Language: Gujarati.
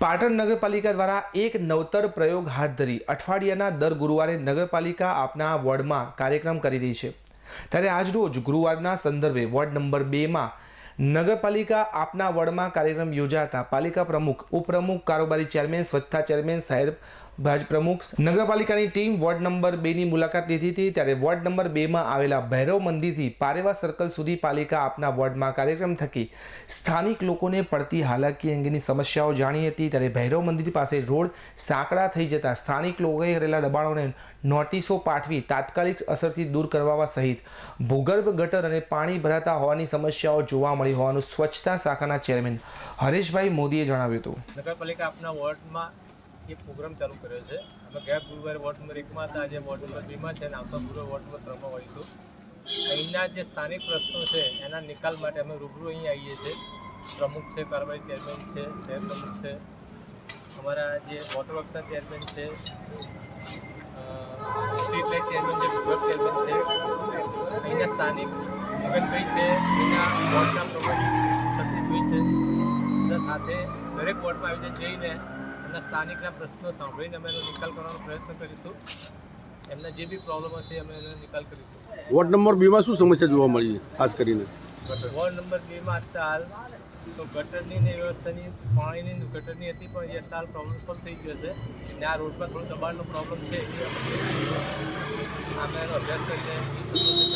પાટણ નગરપાલિકા દ્વારા એક નવતર પ્રયોગ હાથ ધરી અઠવાડિયાના દર ગુરુવારે નગરપાલિકા આપના વોર્ડમાં કાર્યક્રમ કરી રહી છે. ત્યારે આજરોજ ગુરુવારના સંદર્ભે વોર્ડ નંબર બેમાં નગરપાલિકા આપના વોર્ડમાં કાર્યક્રમ યોજાતા પાલિકા પ્રમુખ, ઉપપ્રમુખ, કારોબારી ચેરમેન, સ્વચ્છતા ચેરમેન શહેર ભાજપ પ્રમુખ નગરપાલિકાની ટીમ વોર્ડ નંબર બેની મુલાકાત લીધી હતી. ત્યારે વોર્ડ નંબર બેમાં આવેલા ભૈરવ મંદિરથી પારેવા સર્કલ સુધી પાલિકા આપના વોર્ડમાં કાર્યક્રમ થકી સ્થાનિક લોકોને પડતી હાલાકી અંગેની સમસ્યાઓ જાણી હતી. ત્યારે ભૈરવ મંદિર પાસે રોડ સાંકડા થઈ જતા સ્થાનિક લોકોએ કરેલા દબાણોને નોટિસો પાઠવી તાત્કાલિક અસરથી દૂર કરવામાં સહિત ભૂગર્ભ ગટર અને પાણી ભરાતા હોવાની સમસ્યાઓ જોવા મળી હોવાનું સ્વચ્છતા શાખાના ચેરમેન હરેશભાઈ મોદીએ જણાવ્યું હતું. નગરપાલિકા આપના વોર્ડમાં એક પ્રોગ્રામ ચાલુ કર્યો છે. અમે ગયા ગુરુવારે વોર્ડ નંબર એકમાં હતા. આજે વોર્ડ નંબર બેમાં છે અને આવતા ગુરુવારે વોર્ડ નંબર ત્રણમાં હોઈશું અહીંના જે સ્થાનિક પ્રશ્નો છે, એના નિકાલ માટે અમે રૂબરૂ અહીં આવીએ છીએ. પ્રમુખ છે કારોબારી ચેરમેન છે, શહેર પ્રમુખ છે. અમારા જે વોટર વર્કના ચેરમેન છે સ્ટ્રીટ લાઇટ ચેરમેન છે ગુજરાત ચેરમેન છે. અહીંના સ્થાનિક મગનભાઈ છે અહીંના વોર્ડના પ્રમુખ સતીશભાઈ છે. બધા સાથે દરેક વોર્ડમાં આવીને જઈને એમના સ્થાનિકના પ્રશ્નો સાંભળીને અમે એનો નિકાલ કરવાનો પ્રયત્ન કરીશું. એમના જે બી પ્રોબ્લેમ હશે અમે એનો નિકાલ કરીશું. વોર્ડ નંબર બીમાં શું સમસ્યા જોવા મળી છે ખાસ કરીને? વોર્ડ નંબર બેમાં અત્યાર તો ગટરની ને વ્યવસ્થાની પાણીની ગટરની હતી પણ એ અત્યાર પ્રોબ્લેમ સોલ્વ થઈ ગયો છે. ને આ રોડ પર થોડો દબાણનો પ્રોબ્લેમ છે એ અમે એનો અભ્યાસ કરીને